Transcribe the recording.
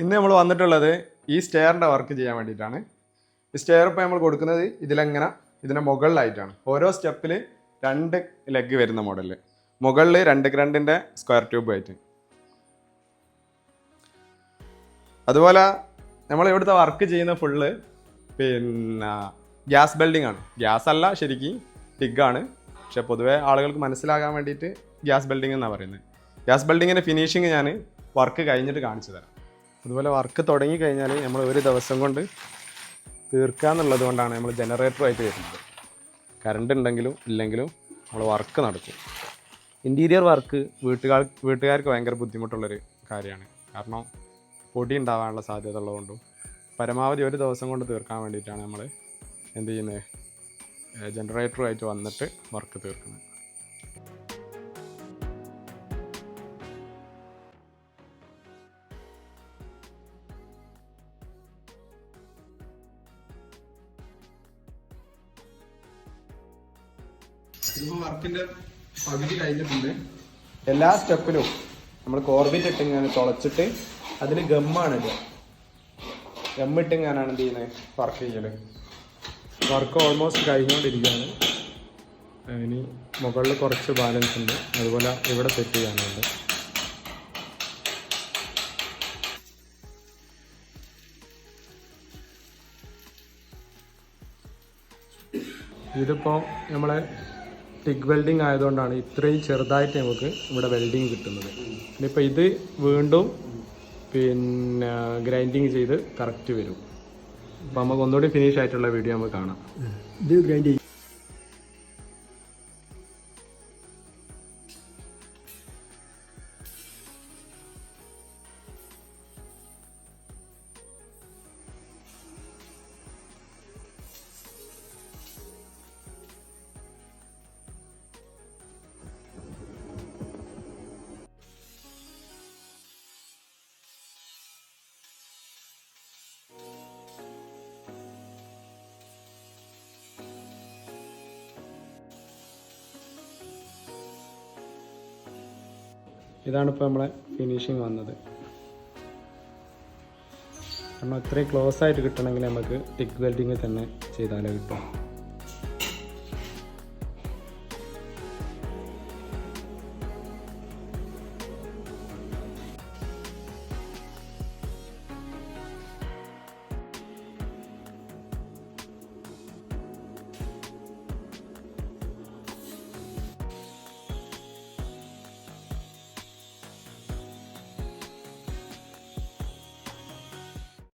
ഇന്ന് നമ്മൾ വന്നിട്ടുള്ളത് ഈ സ്റ്റെയറിന്റെ വർക്ക് ചെയ്യാൻ വേണ്ടിയിട്ടാണ്. ഈ സ്റ്റെയർ ഇപ്പോൾ നമ്മൾ കൊടുക്കുന്നത് ഇതിലെങ്ങനെ? ഇതിന്റെ മുകളിലായിട്ടാണ്. ഓരോ സ്റ്റെപ്പിൽ രണ്ട് ലെഗ് വരുന്ന മോഡലിൽ മുകളിൽ രണ്ട് രണ്ടിന്റെ സ്ക്വയർ ട്യൂബ് ആയിട്ട്. അതുപോലെ നമ്മൾ ഇവിടുത്തെ വർക്ക് ചെയ്യുന്ന ഫുള്ള് പിന്നെ ഗ്യാസ് ബിൽഡിംഗ് ആണ്. ഗ്യാസ് അല്ല ശരിക്കും ടിഗാണ് പക്ഷെ പൊതുവേ ആളുകൾക്ക് മനസ്സിലാകാൻ വേണ്ടിയിട്ട് ഗ്യാസ് ബിൽഡിംഗ് എന്നാണ് പറയുന്നത്. ഗ്യാസ് ബെൽഡിങ്ങിന്റെ ഫിനിഷിങ് ഞാൻ വർക്ക് കഴിഞ്ഞിട്ട് കാണിച്ചു തരാം. അതുപോലെ വർക്ക് തുടങ്ങിക്കഴിഞ്ഞാൽ നമ്മൾ ഒരു ദിവസം കൊണ്ട് തീർക്കാന്നുള്ളത് കൊണ്ടാണ് നമ്മൾ ജനറേറ്ററുമായിട്ട് വരുന്നത്. കറണ്ട് ഉണ്ടെങ്കിലും ഇല്ലെങ്കിലും നമ്മൾ വർക്ക് നടക്കും. ഇന്റീരിയർ വർക്ക് വീട്ടുകാർ വീട്ടുകാർക്ക് ഭയങ്കര ബുദ്ധിമുട്ടുള്ളൊരു കാര്യമാണ്. കാരണം പൊടി ഉണ്ടാവാനുള്ള സാധ്യത ഉള്ളതുകൊണ്ടും പരമാവധി ഒരു ദിവസം കൊണ്ട് തീർക്കാൻ വേണ്ടിയിട്ടാണ് നമ്മൾ എന്ത് ചെയ്യുന്നത്? ജനറേറ്ററുമായിട്ട് വന്നിട്ട് വർക്ക് തീർക്കുന്നത്. വർക്കിന്റെ കഴിഞ്ഞിട്ടുണ്ട്. എല്ലാ സ്റ്റെപ്പിലും നമ്മൾ കോർബിറ്റ് ഇട്ട് ഇങ്ങനെ തുളച്ചിട്ട് അതിൽ ഗമ്മാണ് ഇടുക ഗമ്മിട്ട് ഇങ്ങനെയാണ് എന്ത് ചെയ്യുന്നത്? വർക്ക് ചെയ്യൽ. വർക്ക് ഓൾമോസ്റ്റ് കഴിഞ്ഞുകൊണ്ടിരിക്കുകയാണ് ഇനി മുകളിൽ കുറച്ച് ബാലൻസ് ഉണ്ട്. അതുപോലെ ഇവിടെ സെറ്റ് ചെയ്യാനുണ്ട്. ഇതിപ്പോൾ നമ്മളെ ടിഗ് വെൽഡിങ് ആയതുകൊണ്ടാണ് ഇത്രയും ചെറുതായിട്ട് നമുക്ക് ഇവിടെ വെൽഡിങ് കിട്ടുന്നത്. ഇനിയിപ്പോൾ ഇത് വീണ്ടും പിന്നെ ഗ്രൈൻഡിങ് ചെയ്ത് കറക്റ്റ് വരും. അപ്പോൾ നമുക്ക് ഒന്നുകൂടി ഫിനിഷ് ആയിട്ടുള്ള വീഡിയോ നമുക്ക് കാണാം. ഇത് ഇതാണ് ഇപ്പോൾ നമ്മളെ ഫിനിഷിങ് വന്നത്. കാരണം ഇത്രയും ക്ലോസ് ആയിട്ട് കിട്ടണമെങ്കിൽ നമുക്ക് ടിക്ക് വെൽഡിങ് തന്നെ ചെയ്താലേ കിട്ടും.